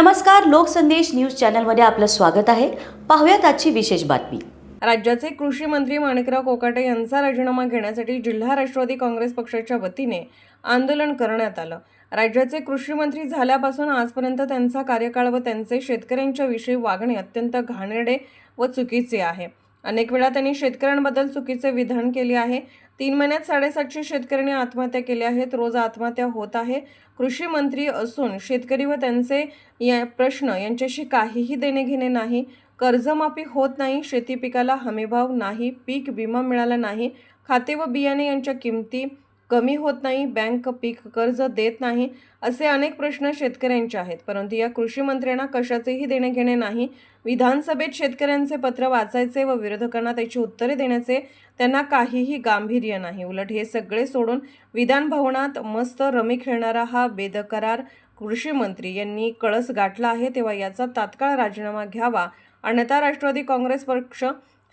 नमस्कार लोकसंदेश न्यूज चॅनलमध्ये आपलं स्वागत आहे. पाहुयात आजची विशेष बातमी. राज्याचे कृषी मंत्री माणिकराव कोकाटे यांचा राजीनामा घेण्यासाठी जिल्हा राष्ट्रवादी काँग्रेस पक्षाच्या वतीने आंदोलन करण्यात आलं. राज्याचे कृषी मंत्री झाल्यापासून आजपर्यंत त्यांचा कार्यकाळ व त्यांचे शेतकऱ्यांच्या विषयी वागणे अत्यंत घाणेरडे व चुकीचे आहे. अनेक वेळा त्यांनी शेतकऱ्यांबद्दल चुकीचे विधान केले आहे. तीन महिन्यात साडेसातशे शेतकऱ्यांनी आत्महत्या केल्या आहेत. रोज आत्महत्या होत आहे. कृषी मंत्री असून शेतकरी व त्यांचे या प्रश्न यांच्याशी काहीही देणे घेणे नाही. कर्जमाफी होत नाही. शेती पिकाला हमीभाव नाही. पीक विमा मिळाला नाही. खाते व बियाणे यांच्या किमती कमी होत नाही बँक पीक कर्ज देत नाही असे अनेक प्रश्न शेतकऱ्यांचे आहेत. परंतु या कृषी मंत्र्यांना कशाचेही देणे घेणे नाही. विधानसभेत शेतकऱ्यांचे पत्र वाचायचे व विरोधकांना त्याची उत्तरे देण्याचे त्यांना काहीही गांभीर्य नाही. उलट हे सगळे सोडून विधान भवनात मस्त रमी खेळणारा हा बेदकरार कृषी मंत्री यांनी कळस गाठला आहे तेव्हा याचा तात्काळ राजीनामा घ्यावा. अन्यथा राष्ट्रवादी काँग्रेस पक्ष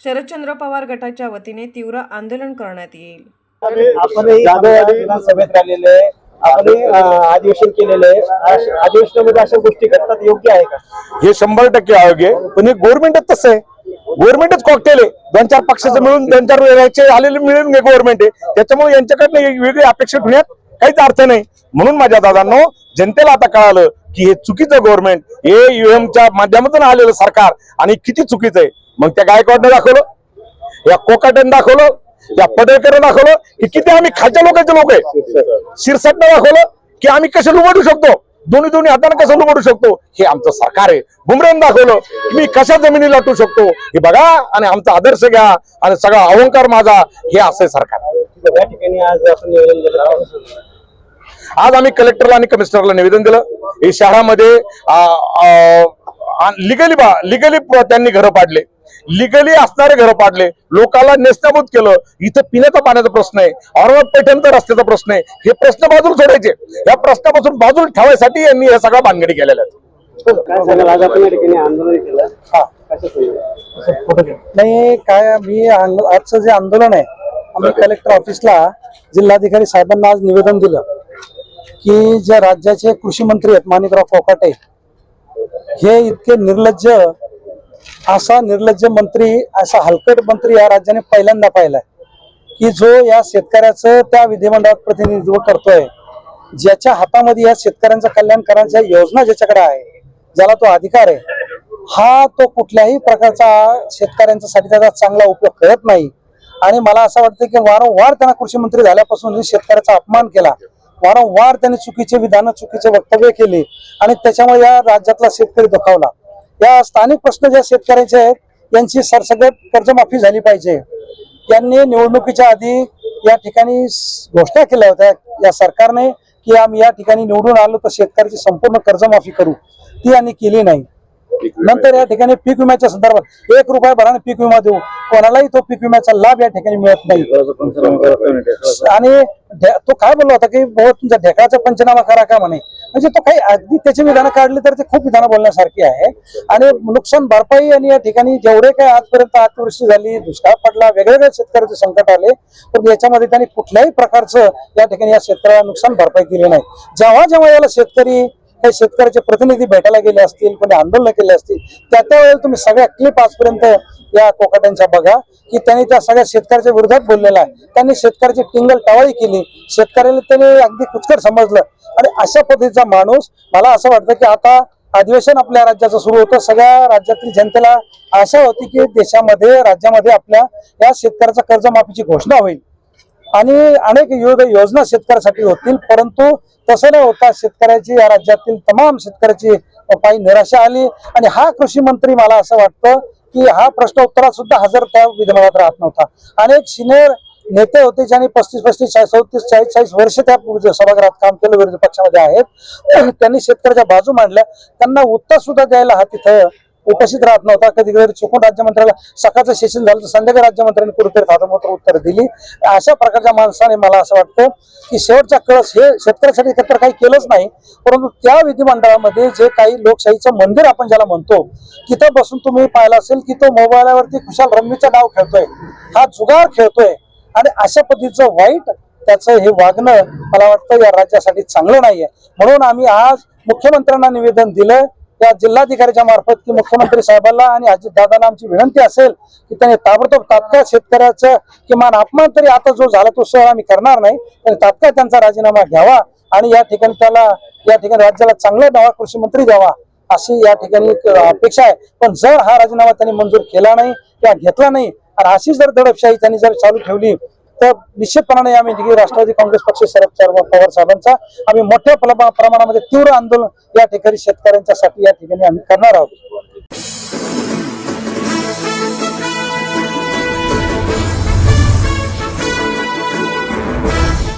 शरदचंद्र पवार गटाच्या वतीने तीव्र आंदोलन करण्यात येईल. आपण जानेवारी विधानसभेत राहिलेले. आपण अधिवेशन केलेलं अधिवेशनामध्ये अशा गोष्टी घडतात योग्य आहे का? हे शंभर टक्के अयोग्य आहे. पण हे गव्हर्नमेंटच तसं आहे. गव्हर्नमेंटच कॉकटेल आहे. दोन चार पक्षाचं मिळून दोन चार वेळाचे आलेले मिळून गव्हर्नमेंट आहे. त्याच्यामुळे यांच्याकडनं एक वेगळी अपेक्षा ठेवण्यात काहीच अर्थ नाही. म्हणून माझ्या दादांनो जनतेला आता कळालं की हे चुकीचं गव्हर्नमेंट हे युएमच्या माध्यमातून आलेलं सरकार आणि किती चुकीचं आहे. मग त्या गायकवाडनं दाखवलं या कोकाट्यानं दाखवलं या पडळकरनं दाखवलं की किती आम्ही खालच्या लोकांचे लोक आहे. शिरसाटनं दाखवलं की आम्ही कसं लुबाडू शकतो? दोन्ही दोन्ही हाताने कसं लुबाडू शकतो? हे आमचं सरकार आहे. बुमरेन दाखवलं की मी कशा जमिनी लाटू शकतो? हे बघा आणि आमचा आदर्श घ्या आणि सगळा अहंकार माझा हे असं आहे सरकार. आज आम्ही कलेक्टरला आणि कमिशनरला निवेदन दिलं. हे शहरामध्ये लिगली बा लिगली त्यांनी घरं पाडले. लिगली असणारे घरं पाडले. लोकांना नेस्तनाबूत केलं. इथं पिण्याचा पाण्याचा प्रश्न आहे. औरंगाबाद पैठणचा रस्त्याचा प्रश्न आहे. हे प्रश्न बाजूला सोडायचे. या प्रश्नापासून बाजूला ठेवायसाठी यांनी हे सगळं भानगडी केलेल्या नाही काय मी आजचं जे आंदोलन आहे आम्ही कलेक्टर ऑफिसला जिल्हाधिकारी साहेबांना आज निवेदन दिलं की जे राज्याचे कृषी मंत्री आहेत माणिकराव कोकाटे हे इतके निर्लज्ज असा निर्लज्ज मंत्री असा हलकट मंत्री या राज्याने पहिल्यांदा पाहिलाय की जो या शेतकऱ्याचं त्या विधिमंडळात प्रतिनिधित्व करतोय ज्याच्या हातामध्ये या शेतकऱ्यांचं कल्याण करण्याच्या योजना ज्याच्याकडे आहे ज्याला तो अधिकार आहे हा तो कुठल्याही प्रकारचा शेतकऱ्यांच्या साठी त्याचा चांगला उपयोग करत नाही. आणि मला असं वाटतं की वारंवार त्यांना कृषी मंत्री झाल्यापासून शेतकऱ्याचा अपमान केला. वारंवार त्यांनी चुकीचे विधान चुकीचे वक्तव्य केले आणि त्याच्यामुळे या राज्यातला शेतकरी दुखावला. या स्थानिक प्रश्न ज्या शेतकऱ्याचे आहेत यांची सरसगट कर्जमाफी झाली पाहिजे. यांनी निवडणुकीच्या आधी या ठिकाणी घोषणा केल्या होत्या या सरकारने की आम्ही या ठिकाणी निवडून आलो तर शेतकऱ्याची संपूर्ण कर्जमाफी करू. ती यांनी केली नाही. नंतर या ठिकाणी पीक विम्याच्या संदर्भात एक रुपया भराने पीक विमा देऊ. कोणालाही तो पीक विम्याचा लाभ या ठिकाणी मिळत नाही. आणि तो काय बोलला होता की तुमचा ढेकळाचा पंचनामा करा का? म्हणे. म्हणजे तो काही अगदी त्याची विधानं काढली तर ते खूप विधानं बोलण्यासारखी आहे. आणि नुकसान भरपाई आणि या ठिकाणी जेवढे काही आजपर्यंत अतिवृष्टी झाली दुष्काळ पडला वेगवेगळ्या शेतकऱ्याचे संकट आले पण याच्यामध्ये त्यांनी कुठल्याही प्रकारचं या ठिकाणी या शेतकऱ्याला नुकसान भरपाई केली नाही. जेव्हा जेव्हा याला शेतकरी काही शेतकऱ्याचे प्रतिनिधी भेटायला गेले असतील कोणी आंदोलन केले असतील त्या त्यावेळेला तुम्ही सगळ्या क्लिप आजपर्यंत या कोकाट्यांच्या बघा की त्यांनी त्या सगळ्या शेतकऱ्याच्या विरोधात बोललेला आहे. त्यांनी शेतकऱ्याची टिंगल टवाळी केली. शेतकऱ्याला त्यांनी अगदी कुचकर समजलं. आणि अशा पद्धतीचा माणूस मला असं वाटतं की आता अधिवेशन आपल्या राज्याचं सुरू होतं. सगळ्या राज्यातील जनतेला आशा होती की देशामध्ये राज्यामध्ये आपल्या या शेतकऱ्याचा कर्जमाफीची घोषणा होईल. आणि अनेक विविध योजना शेतकऱ्यासाठी होतील परंतु तसं न होता शेतकऱ्याची या राज्यातील तमाम शेतकऱ्याची पायी निराशा आली. आणि हा कृषी मंत्री मला असं वाटतं की हा प्रश्न उत्तरात सुद्धा हजर त्या विधानात राहत नव्हता. अनेक सिनियर नेते होते ज्यांनी पस्तीस पस्तीस चाळीस चौतीस चाळीस चाळीस वर्ष त्या सभागृहात काम केलं विरोधी पक्षामध्ये आहेत. त्यांनी शेतकऱ्याच्या बाजू मांडल्या. त्यांना उत्तर सुद्धा द्यायला हा तिथं उपस्थित राहत नव्हता. कधी कधी चुकून राज्यमंत्र्याला सकाळचं सेशन झालं तर संध्याकाळी राज्यमंत्र्यांनी कुठेतरी खातमोत्र उत्तर दिली. अशा प्रकारच्या माणसाने मला असं वाटतं की शेवटचा कळस हे शेतकऱ्यासाठी एकत्र काही केलंच नाही परंतु त्या विधिमंडळामध्ये जे काही लोकशाहीचं मंदिर आपण ज्याला म्हणतो तिथं बसून तुम्ही पाहिलं असेल की तो मोबाईलवरती खुशाल रम्मीचा डाव खेळतोय. हा जुगार खेळतोय. आणि अशा पद्धतीचं वाईट त्याचं हे वागणं मला वाटतं या राज्यासाठी चांगलं नाहीये. म्हणून आम्ही आज मुख्यमंत्र्यांना निवेदन दिलं त्या जिल्हाधिकाऱ्याच्या मार्फत की मुख्यमंत्री साहेबांना आणि अजित दादाला आमची विनंती असेल की त्यांनी ताबडतोब तात्काळ शेतकऱ्याचं किमान अपमान तरी आता जो झाला तो सह आम्ही करणार नाही पण तात्काळ त्यांचा राजीनामा घ्यावा आणि या ठिकाणी त्याला या ठिकाणी राज्याला चांगला नवा कृषी मंत्री द्यावा अशी या ठिकाणी अपेक्षा आहे. पण जर हा राजीनामा त्यांनी मंजूर केला नाही किंवा घेतला नाही आणि अशी जर दडपशाही त्यांनी जर चालू ठेवली तर निश्चितपणाने आम्ही जे राष्ट्रवादी काँग्रेस पक्ष शरद पवार साहेबांचा आम्ही मोठ्या प्रमाणामध्ये तीव्र आंदोलन या ठिकाणी शेतकऱ्यांच्यासाठी या ठिकाणी आम्ही करणार आहोत.